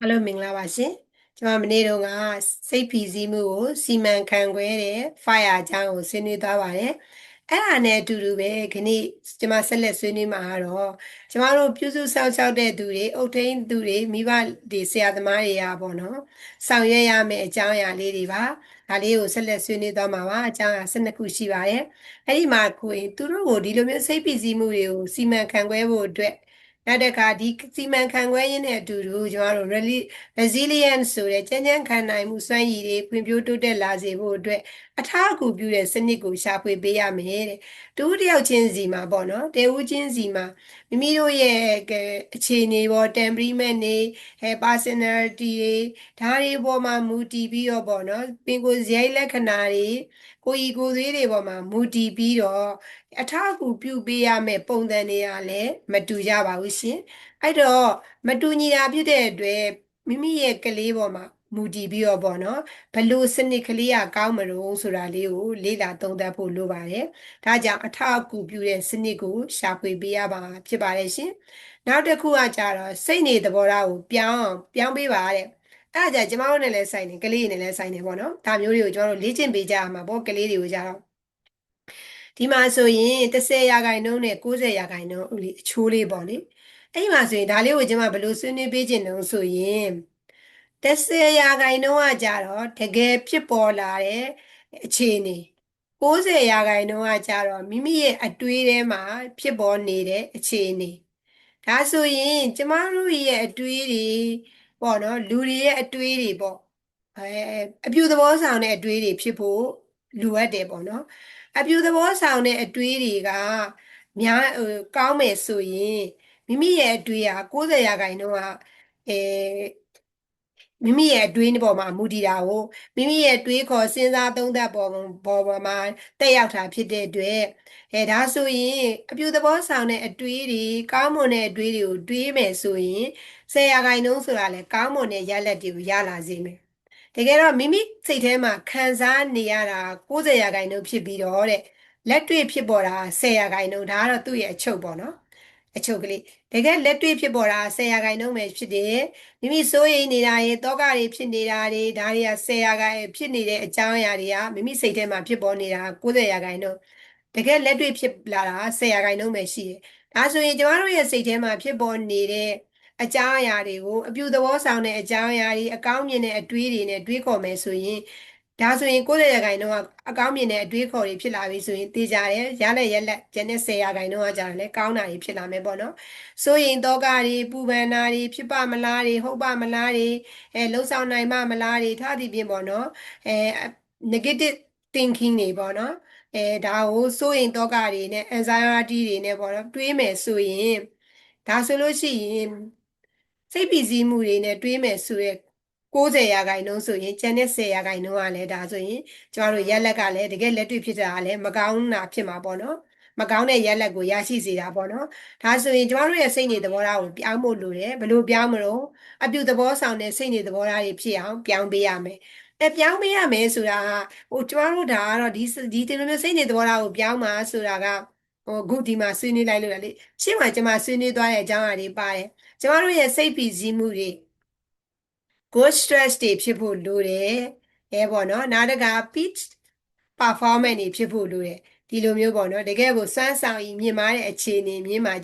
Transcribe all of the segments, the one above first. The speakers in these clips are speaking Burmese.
အားလုံးမင်္ဂလာပါရှင်ကျွန်မမနေ့တုန်းကစိတ်ဖိစီးမှုကိုစီမံခန့်ခွဲတဲ့ fire အကြောင်းကိုဆွေးနွေးသွားပါတယ်အဲ့ဒါနဲ့အတူတူပဲခဏကျွန်မဆက်လက်ဆွေးနွေးမှာကတော့ကျွန်မတို့ပြုစုစောင့်ရှောက်တဲ့သူတွေအုပ်ထိန်းသူတွေမိဘတွေဆရာသမားတွေကပေါ့နော်ဆောင်ရွက်ရမယ့်အကြောင်းအရာလေးတွေပါဒါလေးကိုဆက်လက်ဆွေးနွေးသွားမှာပါအကြောင်းအရာ12ခုရှိပါတယ်အဲ့ဒီမှာကိုယ်သူတို့ကိုဒီလိုမျိုးစိတ်ဖိစီးမှုတွေကိုစီမံခန့်ခွဲဖို့အတွက် နောက်တစ်ခါဒီစီမံခန့်ခွဲရင်းနဲ့အတူတူကျွန်တော်တို့ resilience ဆိုတဲ့ကြမ်းကြမ်းခံနိုင်မှုစွမ်းရည်တွေဖွံ့ဖြိုးတိုးတက်လာစေဖို့အတွက် အထောက်အကူပြုတဲ့စနစ်ကိုရှာဖွေပေးရမယ်တဲ့တူတယောက်ချင်းစီမှာပေါ့နော်တဲဦးချင်းစီမှာမိမိတို့ရဲ့အခြေအနေပေါ် temperament တွေအဲ personality တွေဒါတွေပေါ်မှာမူတည်ပြီးတော့ပေါ့နော်ပင်ကိုယ်ဇယိုက်လက္ခဏာတွေကိုယ်ဤကိုယ်သွေးတွေပေါ်မှာမူတည်ပြီးတော့အထောက်အကူပြုပေးရမယ့်ပုံစံတွေကလည်းမတူကြပါဘူးရှင်အဲ့တော့မတူညီတာဖြစ်တဲ့အတွက်မိမိရဲ့ကလေးပေါ်မှာ မူတည်ပြီးတော့ပေါ့နော်ဘလို့စနစ်ကလေးကကောင်းမလို့ဆိုတာလေးကိုလေ့လာသုံးသပ်ဖို့လိုပါတယ်ဒါကြောင့်အထောက်အကူပြုတဲ့စနစ်ကိုရှာဖွေပေးရပါဖြစ်ပါတယ်ရှင်နောက်တစ်ခုကကြတော့စိတ်နေသဘောထားကိုပြောင်းအောင်ပြောင်းပေးပါတဲ့အဲ့ဒါကြကျမတို့နဲ့လည်းဆိုင်တယ်ကလေးတွေနဲ့လည်းဆိုင်တယ်ပေါ့နော်ဒါမျိုးတွေကိုကျွန်တော်တို့လေ့ကျင့်ပေးကြရမှာပေါ့ကလေးတွေကိုကြတော့ဒီမှာဆိုရင်30ရာခိုင်နှုန်းနဲ့90ရာခိုင်နှုန်းဦးလေးအချိုးလေးပေါ့လေအဲ့ဒီမှာဆိုရင်ဒါလေးကိုကျွန်မဘယ်လိုဆွေးနွေးပေးခြင်းတုံးဆိုရင် 30ရာခိုင်နှုန်းကကြတော့တကယ်ဖြစ်ပေါ်လာတဲ့အခြေအနေ90ရာခိုင်နှုန်းကကြတော့မိမိရဲ့အတွေးထဲမှာဖြစ်ပေါ်နေတဲ့အခြေအနေဒါဆိုရင်ကျမတို့ရဲ့အတွေးတွေပေါ့နော်လူတွေရဲ့အတွေးတွေပေါ့အဲအပြူသဘောဆောင်တဲ့အတွေးတွေဖြစ်ဖို့လိုအပ်တယ်ပေါ့နော်အပြူသဘောဆောင်တဲ့အတွေးတွေကများဟိုကောင်းမယ်ဆိုရင်မိမိရဲ့အတွေးက90ရာခိုင်နှုန်းကအဲ မိမိရဲ့အတွေးပေါ်မှာမူတည်တာကိုမိမိရဲ့တွေးခေါ်စဉ်းစားသုံးသပ်ပေါ်ပေါ်ပေါ်မှာတက်ရောက်တာဖြစ်တဲ့အတွက်အဲဒါဆိုရင်အပြူသဘောဆောင်တဲ့အတွေးတွေကောင်းမွန်တဲ့အတွေးတွေကိုတွေးမယ်ဆိုရင်ဆယ်ရာခိုင်နှုန်းဆိုတာလေကောင်းမွန်တဲ့ရလဒ်တွေကိုရလာစေမယ်တကယ်တော့မိမိစိတ်ထဲမှာခံစားနေရတာ90ရာခိုင်နှုန်းဖြစ်ပြီးတော့တဲ့လက်တွေ့ဖြစ်ပေါ်တာ10ရာခိုင်နှုန်းဒါကတော့သူ့ရဲ့အချုပ်ပေါ့နော်အချုပ်ကလေး တကယ်လက်တွေ့ဖြစ်ပေါ်တာ10ရာခိုင်နှုန်းပဲဖြစ်တယ်မိမိစိုးရိမ်နေတာတွေတောကတွေဖြစ်နေတာတွေဒါတွေက10ရာခိုင်ဖြစ်နေတဲ့အကြောင်းအရာတွေကမိမိစိတ်ထဲမှာဖြစ်ပေါ်နေတာ90ရာခိုင်နှုန်းတကယ်လက်တွေ့ဖြစ်လာတာ10ရာခိုင်နှုန်းပဲရှိတယ်ဒါဆိုရင်ကျမတို့ရဲ့စိတ်ထဲမှာဖြစ်ပေါ်နေတဲ့အကြောင်းအရာတွေကိုအပြုသဘောဆောင်တဲ့အကြောင်းအရာတွေအကောင်းမြင်တဲ့အတွေးတွေနဲ့တွေးခေါ်မယ်ဆိုရင် ဒါဆိုရင်90ရာခိုင်နှုန်းကအကောင်းမြင်တဲ့အတွေးခေါ်တွေဖြစ်လာပြီဆိုရင်သိကြတယ်ရလက်ရက်လက်ကျန်တဲ့10ရာခိုင်နှုန်းကကြာတယ်လေကောင်းတာတွေဖြစ်လာမယ်ပေါ့နော်ဆိုရင်တောကတွေပူပန်တာတွေဖြစ်ပါမလားတွေဟုတ်ပါမလားတွေအဲလှုပ်ဆောင်နိုင်မမလားတွေထားသည်ဖြင့်ပေါ့နော်အဲ negative thinking တွေပေါ့နော်အဲဒါကိုစိုးရင်တောကတွေနဲ့ anxiety တွေနဲ့ပေါ့နော်တွေးမယ်ဆိုရင်ဒါဆိုလို့ရှိရင်စိတ်ပီစီးမှုတွေနဲ့တွေးမယ်ဆိုရဲ 90ရာခိုင်နှုန်းဆိုရင်ကျန်တဲ့10ရာခိုင်နှုန်းကလည်းဒါဆိုရင်ကျမတို့ရက်လက်ကလည်းတကယ်လက်တွေ့ဖြစ်တာကလည်းမကောင်းတာဖြစ်မှာပေါ့နော်မကောင်းတဲ့ရက်လက်ကိုရရှိစေတာပေါ့နော်ဒါဆိုရင်ကျမတို့ရဲ့စိတ်နေသဘောထားကိုပြောင်းဖို့လိုတယ်ဘယ်လိုပြောင်းမလို့အပြုသဘောဆောင်တဲ့စိတ်နေသဘောထားတွေဖြစ်အောင်ပြောင်းပေးရမယ်အဲပြောင်းပေးရမယ်ဆိုတာဟိုကျမတို့ဒါကတော့ဒီဒီဒီလိုမျိုးစိတ်နေသဘောထားကိုပြောင်းမှာဆိုတာကဟိုခုဒီမှာဆွေးနွေးလိုက်လို့လေရှင်းမှာကျမဆွေးနွေးသွားတဲ့အကြောင်းအရာတွေပါတယ်ကျမတို့ရဲ့စိတ်ပီစီးမှုတွေ good stress တွေဖြစ်ဖို့လိုတယ်အဲပေါ့နော်နောက်တက peak performance တွေဖြစ်ဖို့လိုတယ်ဒီလိုမျိုးပေါ့နော်တကယ်ကိုစွမ်းဆောင်ရည်မြင့်မားတဲ့အခြေအနေမြင့်မာ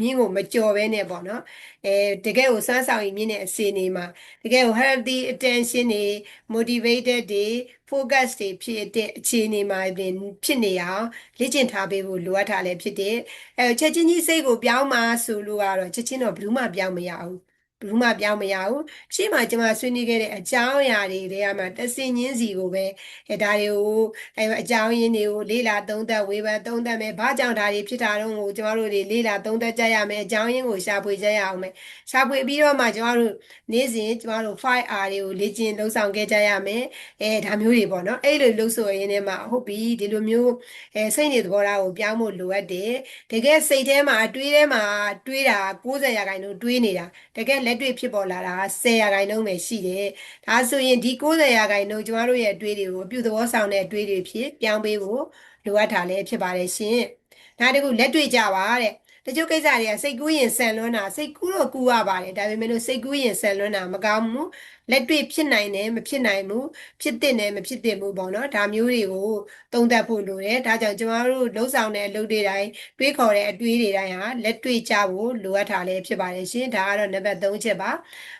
မြင့်ကိုမကြော်ဘဲနဲ့ပေါ့နော်အဲတကယ်ကိုစွမ်းဆောင်ရည်မြင့်တဲ့အခြေအနေမှာတကယ်ကို healthy attention တွေ motivated တွေ focus တွေဖြစ်တဲ့အခြေအနေမှာပြင်ဖြစ်နေအောင်လေ့ကျင့်ထားပေးဖို့လိုအပ်တာလည်းဖြစ်တယ်အဲချက်ချင်းကြီးစိတ်ကိုပြောင်းมาဆိုလို့ကတော့ချက်ချင်းတော့ဘယ်သူမှပြောင်းမရဘူး ဘယ်မှပြောင်းမရဘူးရှေ့မှာကျွန်မဆွေးနွေးခဲ့တဲ့အကြောင်းအရာတွေတွေကမှတဆင်ချင်းစီကိုပဲအဲဒါတွေကိုအဲအကြောင်းရင်းတွေကိုလေ့လာသုံးသပ်ဝေဖန်သုံးသပ်မယ်ဘာကြောင့်ဒါတွေဖြစ်တာတော့ကိုကျွန်တော်တို့တွေလေ့လာသုံးသပ်ကြရမယ်အကြောင်းရင်းကိုရှာဖွေကြရအောင်မယ်ရှာဖွေပြီးတော့မှကျွန်တော်တို့နေ့စဉ်ကျွန်တော်တို့ 5R တွေကိုလေ့ကျင့်လှုပ်ဆောင်ခဲ့ကြရမယ်အဲဒါမျိုးတွေပေါ့နော်အဲ့လိုလှုပ်ဆိုရင်းနဲ့မှဟုတ်ပြီဒီလိုမျိုးအဲစိတ်နေသဘောထားကိုပြောင်းဖို့လိုအပ်တယ်တကယ်စိတ်ထဲမှာတွေးထဲမှာတွေးတာ90ရာခိုင်နှုန်းတွေးနေတာတကယ်လက်တွေ့ဖြစ်ပေါ်လာတာ10ရာခိုင်နှုန်းပဲရှိတယ်။ဒါဆိုရင်ဒီ90ရာခိုင်နှုန်းကျမတို့ရဲ့အတွေ့တွေကိုအပြုသဘောဆောင်တဲ့အတွေ့တွေဖြစ်ပြောင်းပေးဖို့လိုအပ်တာလည်းဖြစ်ပါတယ်ရှင်။ဒါတကူလက်တွေ့ကြပါတဲ့တချို့ကိစ္စတွေကစိတ်ကူးရင်ဆန်လွန်းတာစိတ်ကူးတော့ကူးရပါတယ်ဒါပေမဲ့လို့စိတ်ကူးရင်ဆန်လွန်းတာမကောင်းဘူး လက်တွေ့ဖြစ်နိုင်တယ်မဖြစ်နိုင်ဘူးဖြစ်တဲ့နဲ့မဖြစ်တဲ့ဘူးပေါ့နော်ဒါမျိုးတွေကိုသုံးသပ်ဖို့လိုတယ်ဒါကြောင့်ကျမတို့လှုပ်ဆောင်တဲ့အလုပ်တွေတိုင်းတွေးခေါ်တဲ့အတွေးတွေတိုင်းဟာလက်တွေ့ကြဖို့လိုအပ်တာလည်းဖြစ်ပါတယ်ရှင်ဒါကတော့နံပါတ်3ချက်ပါ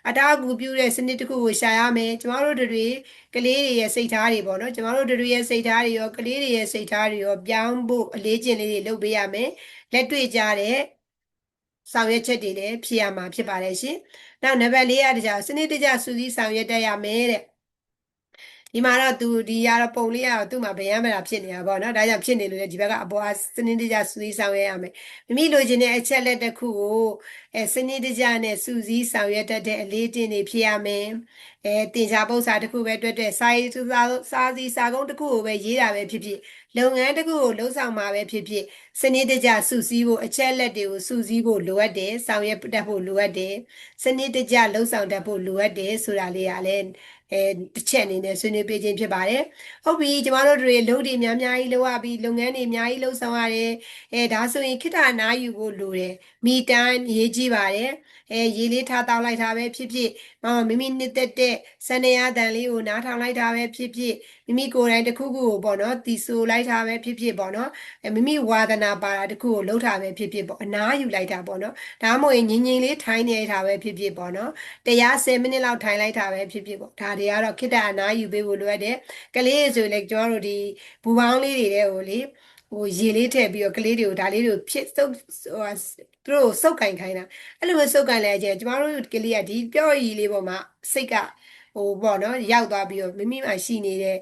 အတားအကူပြုတဲ့စနစ်တစ်ခုကိုရှာရမယ်ကျမတို့တွေကလေးတွေရဲ့စိတ်ထားတွေပေါ့နော်ကျမတို့တွေရဲ့စိတ်ထားတွေရောကလေးတွေရဲ့စိတ်ထားတွေရောပြောင်းဖို့အလေးကျင့်လေးတွေလုပ်ပေးရမယ်လက်တွေ့ကြတဲ့ ဆောင်ရွက်ချက်တွေလည်းဖြစ်ရမှာဖြစ်ပါတယ်ရှင်။နောက်နံပါတ်၄ကတကြစနစ်တကျစူးစီးဆောင်ရွက်တတ်ရမယ်တဲ့ ဒီမှာတော့သူဒီရတော့ပုံလေးကတော့သူ့မှာဗျမ်းမတာဖြစ်နေတာပေါ့နော်ဒါကြောင့်ဖြစ်နေလို့လေဒီဘက်ကအပေါ်ကစနစ်တကျစူးစီးဆောင်ရွက်ရမယ်မိမိလိုချင်တဲ့အချက်လက်တစ်ခုကိုအဲစနစ်တကျနဲ့စူးစီးဆောင်ရွက်တတ်တဲ့အလေးတင်တွေဖြစ်ရမယ်အဲတင်ရှားပု္ပ္ပာတစ်ခုပဲတွက်တွက်စာရေးစာစာစီစာကုန်းတစ်ခုကိုပဲရေးတာပဲဖြစ်ဖြစ်လုပ်ငန်းတစ်ခုကိုလှုပ်ဆောင်မှာပဲဖြစ်ဖြစ်စနစ်တကျစုစည်းဖို့အချက်လက်တွေကိုစုစည်းဖို့လိုအပ်တယ်ဆောင်ရွက်တတ်ဖို့လိုအပ်တယ်စနစ်တကျလှုပ်ဆောင်တတ်ဖို့လိုအပ်တယ်ဆိုတာလေးကလည်း အဲတစ်ချက်အနေနဲ့ဆွေးနွေးပေးခြင်းဖြစ်ပါတယ်။ဟုတ်ပြီကျမတို့တွေလုပ်တွေများများကြီးလုပ်ရပြီးလုပ်ငန်းတွေအများကြီးလုပ်ဆောင်ရတယ်။အဲဒါဆိုရင်ခိတ္တနာယူဖို့လိုတယ်။မိတန်းရေးကြည့်ပါတယ်။အဲရေးလေးထားတောင်းလိုက်တာပဲဖြစ်ဖြစ် မမိမိနှစ်သက်တဲ့စနေရတန်လေးကိုနားထောင်လိုက်တာပဲဖြစ်ဖြစ်မိမိကိုယ်တိုင်တစ်ခုခုကိုပေါ့နော်တီဆိုလိုက်တာပဲဖြစ်ဖြစ်ပေါ့နော်အဲမိမိဝါဒနာပါတာတစ်ခုကိုလှုပ်တာပဲဖြစ်ဖြစ်ပေါ့အနားယူလိုက်တာပေါ့နော်ဒါမှမဟုတ်ရင်ငြင်းငြင်းလေးထိုင်နေတာပဲဖြစ်ဖြစ်ပေါ့နော်တရား10မိနစ်လောက်ထိုင်လိုက်တာပဲဖြစ်ဖြစ်ပေါ့ဒါတွေကတော့ခိတ္တအနားယူပေးဖို့လိုအပ်တယ်ကလေးဆိုရင်လည်းကျွန်တော်တို့ဒီဘူပေါင်းလေးတွေတဲ့ဟိုလေဟိုရေလေးထည့်ပြီးတော့ကလေးတွေကိုဒါလေးတွေကိုဖြစ်စုပ်ဟို သူတို့စုပ်ကင်ခိုင်းတာအဲ့လိုမျိုးစုပ်ကင်လဲကျကျမတို့ကလေးကဒီပြော့ရည်လေးပေါ်မှာစိတ်ကဟိုပေါ့နော်ရောက်သွားပြီးတော့မိမိမှာရှိနေတဲ့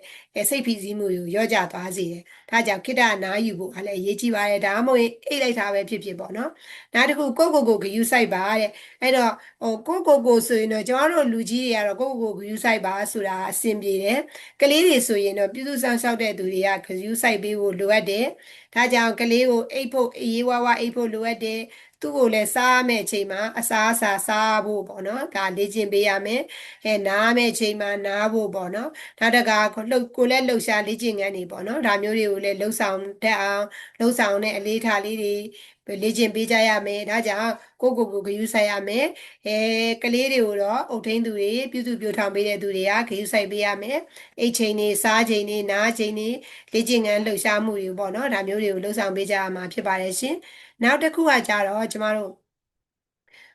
စိတ်ဖိစီးမှုကိုရော့ကျသွားစေတယ်။ဒါကြောင့်ခိတ္တနာယူဖို့ကလည်းအရေးကြီးပါတယ်။ဒါမှမဟုတ်ရင်အိတ်လိုက်တာပဲဖြစ်ဖြစ်ပေါ့နော်။နောက်တစ်ခုကိုကိုကိုဂယူဆိုင်ပါတဲ့။အဲ့တော့ဟိုကိုကိုကိုဆိုရင်တော့ကျွန်တော်တို့လူကြီးတွေကတော့ကိုကိုကိုဂယူဆိုင်ပါဆိုတာအဆင်ပြေတယ်။ကလေးတွေဆိုရင်တော့ပြုစုဆောင်ရှောက်တဲ့သူတွေကဂယူဆိုင်ပေးဖို့လိုအပ်တယ်။ဒါကြောင့်ကလေးကိုအိတ်ဖို့အေးဝါးဝါအိတ်ဖို့လိုအပ်တယ်။သူ့ကိုလည်းစားမယ့်အချိန်မှာအစားအစာစားဖို့ပေါ့နော်ဒါလေ့ကျင့်ပေးရမယ်အဲနားမယ့်အချိန်မှာနားဖို့ပေါ့နော်ဒါတကာလှုပ်ကိုလည်းလှုပ်ရှားလေ့ကျင့်ခန်းတွေပေါ့နော်ဒါမျိုးတွေကိုလည်းလှုပ်ဆောင်တတ်အောင်လှုပ်ဆောင်တဲ့အလေးထားလေးတွေလေ့ကျင့်ပေးကြရမယ်ဒါကြောင့်ကိုကိုကိုဂယူဆိုင်ရမယ်အဲကလေးတွေကိုတော့အုတ်ထင်းသူတွေပြုစုပြောထောင်ပေးတဲ့သူတွေကဂယူဆိုင်ပေးရမယ်အိတ်ချိန်တွေစားချိန်တွေနားချိန်တွေလေ့ကျင့်ခန်းလှုပ်ရှားမှုတွေပေါ့နော်ဒါမျိုးတွေကိုလှုပ်ဆောင်ပေးကြရမှာဖြစ်ပါတယ်ရှင်နောက်တစ်ခုကကြတော့ကျမတို့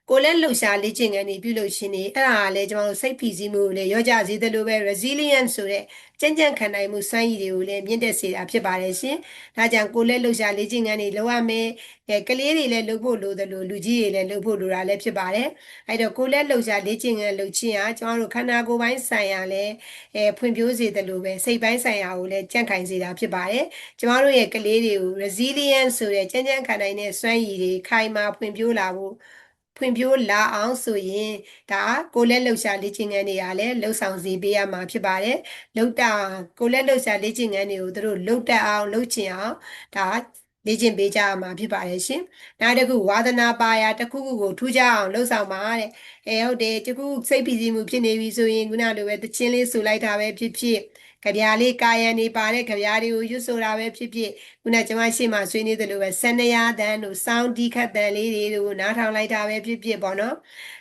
ကိုလည်းလှုပ်ရှားလေ့ကျင့်ခန်းတွေပြုလုပ်ခြင်းတွေအဲ့ဒါကလည်းကျွန်တော်တို့စိတ်ဖိစီးမှုကိုလည်းရောကြစေသလိုပဲ resilient ဆိုတဲ့ကြံ့ကြံ့ခံနိုင်မှုစွမ်းရည်တွေကိုလည်းမြင့်တက်စေတာဖြစ်ပါတယ်ရှင်။ဒါကြောင့်ကိုလည်းလှုပ်ရှားလေ့ကျင့်ခန်းတွေလုပ်ရမယ်။အဲကလေးတွေလည်းလုပ်ဖို့လိုသလိုလူကြီးတွေလည်းလုပ်ဖို့လိုတာလည်းဖြစ်ပါတယ်။အဲ့တော့ကိုလည်းလှုပ်ရှားလေ့ကျင့်ခန်းလုပ်ခြင်းဟာကျွန်တော်တို့ခန္ဓာကိုယ်ပိုင်းဆိုင်ရာလည်းအဲဖွံ့ဖြိုးစေသလိုပဲစိတ်ပိုင်းဆိုင်ရာကိုလည်းကြံ့ခိုင်စေတာဖြစ်ပါတယ်။ကျွန်တော်တို့ရဲ့ကလေးတွေကို resilient ဆိုတဲ့ကြံ့ကြံ့ခံနိုင်တဲ့စွမ်းရည်တွေခိုင်မာဖွံ့ဖြိုးလာဖို့ ဖွံ့ဖြိုးလာအောင်ဆိုရင်ဒါကိုလက်လှုပ်ရှားလေ့ကျင့်ခန်းတွေကလည်းလှုပ်ဆောင်စေပေးရမှာဖြစ်ပါတယ်လှုပ်တာကိုလက်လှုပ်ရှားလေ့ကျင့်ခန်းတွေကိုသူတို့လှုပ်တက်အောင်လှုပ်ချင်အောင်ဒါလေ့ကျင့်ပေးကြရမှာဖြစ်ပါတယ်ရှင်။နောက်တစ်ခုဝါသနာပါရာတစ်ခုခုကိုထူးခြားအောင်လှုပ်ဆောင်ပါတဲ့။အဲဟုတ်တယ်တခုစိတ်ဖိစီးမှုဖြစ်နေပြီဆိုရင်ခုနလိုပဲတချင်းလေးဆူလိုက်တာပဲဖြစ်ဖြစ် ကြပြားလေးကာယံနေပါတဲ့ကြပြားတွေကိုရွတ်ဆိုတာပဲဖြစ်ဖြစ်ခုနကျွန်မရှေ့မှာဆွေးနွေးသလိုပဲဆန္ဒယာတန်တို့စောင်းဒီခတ်တန်လေးတွေကိုနားထောင်လိုက်တာပဲဖြစ်ဖြစ်ပေါ့နော်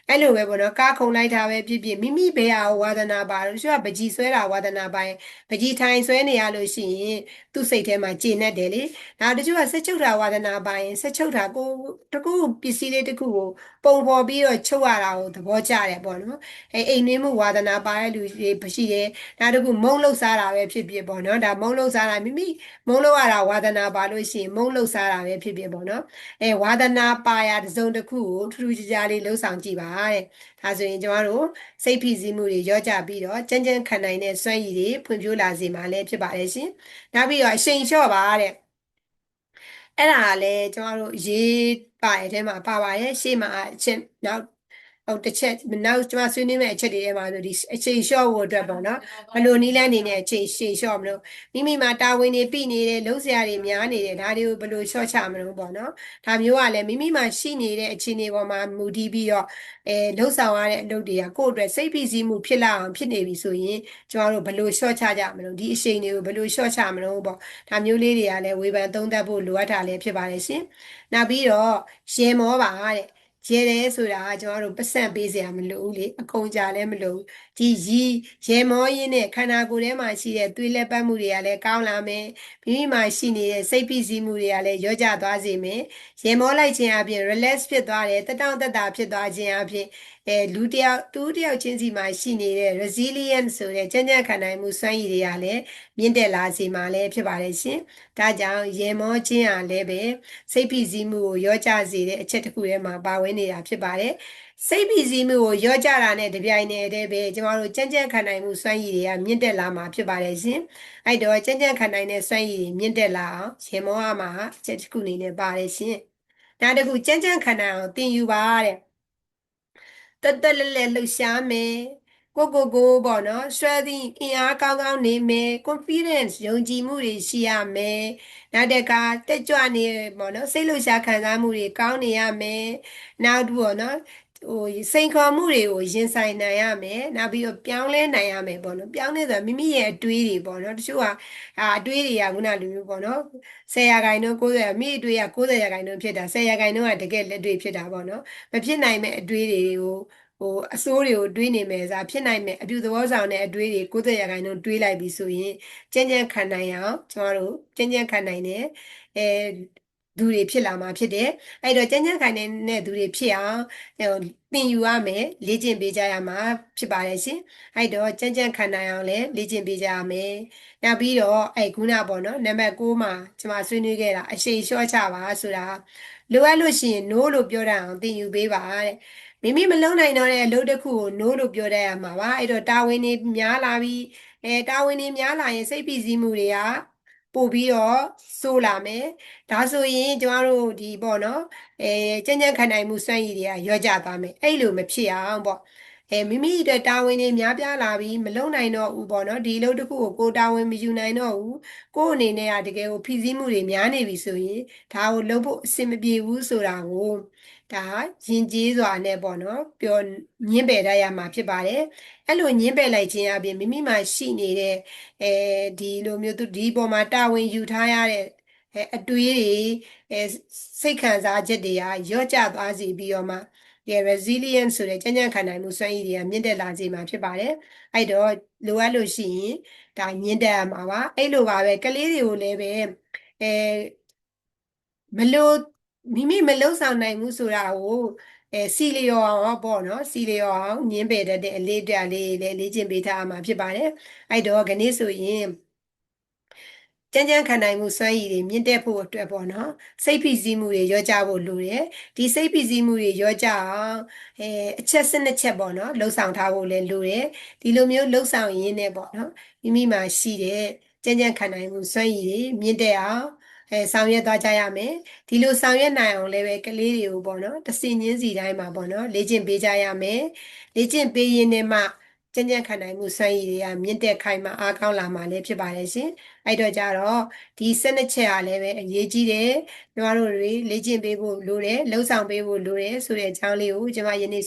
အဲ့လိုပဲပေါ့နော်ကားခုံလိုက်တာပဲဖြစ်ဖြစ်မိမိဘယ်ဟာဝါဒနာပါလို့ရှိရပကြီးဆွဲတာဝါဒနာပိုင်းပကြီးထိုင်ဆွဲနေရလို့ရှိရင်သူ့စိတ်ထဲမှာကျေနပ်တယ်လေဒါတချို့ကဆက်ချုပ်တာဝါဒနာပိုင်းဆက်ချုပ်တာကိုတကူပစ္စည်းလေးတခုကိုပုံဖော်ပြီးတော့ချုပ်ရတာကိုသဘောကျတယ်ပေါ့နော်အဲအိမ်နှင်းမှုဝါဒနာပါတဲ့လူတွေရှိတယ်ဒါတကူမုံလို့စားတာပဲဖြစ်ဖြစ်ပေါ့နော်ဒါမုံလို့စားတာမိမိမုံလို့ရတာဝါဒနာပါလို့ရှိရင်မုံလို့စားတာပဲဖြစ်ဖြစ်ပေါ့နော်အဲဝါဒနာပါရတစုံတစ်ခုကိုထူးထူးခြားခြားလေးလှုပ်ဆောင်ကြည့်ပါတဲ့ဒါဆိုရင်ကျမတို့စိတ်ဖိစီးမှုတွေရောကြပြီးတော့ကြမ်းကြမ်းခံနိုင်တဲ့စွမ်းရည်တွေဖွံ့ဖြိုးလာစေမှာလည်းဖြစ်ပါတယ်ရှင်နောက်ပြီးတော့အရှိန်လျှော့ပါတဲ့အဲ့ဒါလည်းကျမတို့ရေးပါရဲ့အဲထဲမှာပါပါရဲ့ရှေ့မှာအချင်းနောက် ဟိုတစ်ချက်နောက်ကျွန်မဆွေးနွေးမယ့်အချက်တွေထဲမှာဆိုဒီအချိန်လျှော့ဖို့အတွက်ပေါ့နော်ဘယ်လိုနည်းလမ်းနေနဲ့အချိန်ရှည်လျှော့မလို့မိမိမှာတာဝန်တွေပြနေတယ်လုံးစရာတွေများနေတယ်ဒါတွေကိုဘယ်လိုလျှော့ချမလို့ပေါ့နော်ဒါမျိုးကလည်းမိမိမှာရှိနေတဲ့အခြေအနေပေါ်မှာမူတည်ပြီးတော့အဲလှုပ်ဆောင်ရတဲ့အလုပ်တွေကကိုယ့်အတွက်စိတ်ဖိစီးမှုဖြစ်လာအောင်ဖြစ်နေပြီဆိုရင်ကျွန်တော်တို့ဘယ်လိုလျှော့ချကြမလို့ဒီအချိန်တွေကိုဘယ်လိုလျှော့ချမလို့ပေါ့ဒါမျိုးလေးတွေကလည်းဝေဖန်သုံးသပ်ဖို့လိုအပ်တာလည်းဖြစ်ပါတယ်ရှင်နောက်ပြီးတော့ရေမောပါတဲ့ ရဲတယ်ဆိုတာကကျွန်တော်တို့ပတ်စံပေးစရာမလိုဘူးလေအကုန်ကြလည်းမလိုဘူးဒီရီရေမောရင်းနဲ့ခန္ဓာကိုယ်ထဲမှာရှိတဲ့သွေးလက်ပတ်မှုတွေကလည်းကောင်းလာမယ်မိမိမှာရှိနေတဲ့စိတ်ဖိစီးမှုတွေကလည်းရောကြသွားစေမယ်ရေမောလိုက်ခြင်းအပြင် relax ဖြစ်သွားတယ်တတောင့်တတာဖြစ်သွားခြင်းအပြင်အဲလူတယောက်တူတယောက်ချင်းစီမှာရှိနေတဲ့ resilient ဆိုတဲ့ကြံ့ကြံ့ခံနိုင်မှုစွမ်းရည်တွေကလည်းမြင့်တက်လာစေမှာလည်းဖြစ်ပါတယ်ရှင်။ဒါကြောင့်ရေမောခြင်းဟာလည်းပဲစိတ်ဖိစီးမှုကိုရောကြစေတဲ့အချက်တစ်ခုထဲမှာပါဝင်နေတာဖြစ်ပါတယ်။စိတ်ဖိစီးမှုကိုရောကြတာနဲ့တပြိုင်နက်တည်းပဲကျမတို့ကြံ့ကြံ့ခံနိုင်မှုစွမ်းရည်တွေကမြင့်တက်လာမှာဖြစ်ပါတယ်ရှင်။အဲ့တော့ကြံ့ကြံ့ခံနိုင်တဲ့စွမ်းရည်တွေမြင့်တက်လာအောင်ရေမောအမှာအချက်တစ်ခုအနေနဲ့ပါတယ်ရှင်။နောက်တစ်ခုကြံ့ကြံ့ခံနိုင်အောင်သင်ယူပါတဲ့။တက်တက်လက်လက်လှုပ်ရှားမယ်ကိုကိုကိုပေါ့နော်ဆွဲသည့်အင်အားကောင်းကောင်းနေမယ် confidence ယုံကြည်မှုတွေရှိရမယ်နောက်တကတက်ကြွနေပေါ့နော်စိတ်လှုပ်ရှားခံစားမှုတွေကောင်းနေရမယ်နောက်တူပေါ့နော် ဟိုစိန်ခေါ်မှုတွေကိုရင်ဆိုင်နိုင်ရမယ်နောက်ပြီးတော့ပြောင်းလဲနိုင်ရမယ်ပေါ့နော်ပြောင်းလဲဆိုမိမိရဲ့အတွေးတွေပေါ့နော်တချို့ကအာအတွေးတွေကခုနလူမျိုးပေါ့နော်10ရာခိုင်နှုန်း90ရာမိအတွေးက90ရာခိုင်နှုန်းဖြစ်တာ10ရာခိုင်နှုန်းကတကယ်လက်တွေ့ဖြစ်တာပေါ့နော်မဖြစ်နိုင်မဲ့အတွေးတွေကိုဟိုအစိုးတွေကိုတွေးနေမယ်စားဖြစ်နိုင်မယ်အပြုသဘောဆောင်တဲ့အတွေးတွေ90ရာခိုင်နှုန်းတွေးလိုက်ပြီဆိုရင်ကြမ်းကြမ်းခံနိုင်အောင်ကျမတို့ကြမ်းကြမ်းခံနိုင်တဲ့အဲ သူတွေဖြစ်လာမှာဖြစ်တယ်အဲ့တော့ကြမ်းကြမ်းခံတဲ့သူတွေဖြစ်အောင်သင်ယူရမယ်လေ့ကျင့်ပေးကြရမှာဖြစ်ပါတယ်ရှင်အဲ့တော့ကြမ်းကြမ်းခံနိုင်အောင်လည်းလေ့ကျင့်ပေးကြရမယ်နောက်ပြီးတော့အဲ့ခုနပေါ့နော်နံပါတ်6မှာကျွန်မဆွေးနွေးခဲ့တာအရှိန်လျှော့ချပါဆိုတာလိုအပ်လို့ရှိရင် no လို့ပြောတတ်အောင်သင်ယူပေးပါတဲ့မိမိမလုံနိုင်တော့တဲ့အလုပ်တစ်ခုကို no လို့ပြောတတ်ရမှာပါအဲ့တော့တာဝန်တွေများလာပြီးအဲတာဝန်တွေများလာရင်စိတ်ဖိစီးမှုတွေက ပို့ပြီးတော့ဆိုးလာမယ်ဒါဆိုရင်ကျမတို့ဒီပေါ့နော်အဲကြံ့ကြံ့ခံနိုင်မှုစွမ်းရည်တွေကရောကြသွားမယ်အဲ့လိုမဖြစ်အောင်ပေါ့အဲမိမိအတွက်တာဝန်တွေများပြားလာပြီးမလုံနိုင်တော့ဘူးပေါ့နော်ဒီလိုတစ်ခုကိုကိုတာဝန်မယူနိုင်တော့ဘူးကို့အနေနဲ့ကတကယ်ကိုဖိစီးမှုတွေများနေပြီဆိုရင်ဒါကိုလုပ်ဖို့အဆင်မပြေဘူးဆိုတာကို ဒါရင်ကျေးစွာနဲ့ပေါ့နော်ပြောညင်းပယ်တတ်ရမှာဖြစ်ပါတယ်အဲ့လိုညင်းပယ်လိုက်ခြင်းအပြင်မိမိမှာရှိနေတဲ့အဲဒီလိုမျိုးသူဒီပေါ်မှာတာဝန်ယူထားရတဲ့အတွေးတွေအဲစိတ်ခံစားချက်တွေကရော့ကျသွားစေပြီးတော့မှဒီ resilience ဆိုတဲ့ကြံ့ကြံ့ခံနိုင်မှုစွမ်းရည်တွေကမြင့်တက်လာစေမှာဖြစ်ပါတယ်အဲ့တော့လိုအပ်လို့ရှိရင်ဒါမြင့်တက်ရမှာပါအဲ့လိုပါပဲကလေးတွေကိုလည်းပဲအဲမလို့ မိမိမလုံဆောင်နိုင်ဘူးဆိုတာကိုအဲစီလျော်အောင်ပေါ့နော်စီလျော်အောင်ညင်းပယ်တတ်တဲ့အလေးတက်လေးလေးလေ့ကျင့်ပေးထားမှာဖြစ်ပါတယ်အဲ့တော့ခဏဆိုရင်ကြမ်းကြမ်းခံနိုင်မှုစွမ်းရည်တွေမြင့်တက်ဖို့အတွက်ပေါ့နော်စိတ်ဖိစီးမှုတွေရောကြဖို့လိုတယ်ဒီစိတ်ဖိစီးမှုတွေရောကြအောင်အဲအချက်စနစ်ချက်ပေါ့နော်လှုပ်ဆောင်ထားဖို့လည်းလိုတယ်ဒီလိုမျိုးလှုပ်ဆောင်ရင်းနဲ့ပေါ့နော်မိမိမှာရှိတဲ့ကြမ်းကြမ်းခံနိုင်မှုစွမ်းရည်တွေမြင့်တက်အောင် အဲဆောင်ရွက်သွားကြရမယ်ဒီလိုဆောင်ရွက်နိုင်အောင်လည်းပဲကလေးတွေကိုပေါ့နော်တစင်ချင်းစီတိုင်းမှာပေါ့နော်လေ့ကျင့်ပေးကြရမယ်လေ့ကျင့်ပေးရင်းနဲ့မှကြံ့ကြံ့ခံနိုင်မှုစွမ်းရည်တွေကမြင့်တက်ခိုင်မာအားကောင်းလာမှာလည်းဖြစ်ပါတယ်ရှင်အဲ့တော့ကြတော့ဒီစနစ်ချက်ကလည်းပဲအရေးကြီးတယ်ညီမတို့တွေလေ့ကျင့်ပေးဖို့လိုတယ်လှုပ်ဆောင်ပေးဖို့လိုတယ်ဆိုတဲ့အကြောင်းလေးကိုကျွန်မယနေ့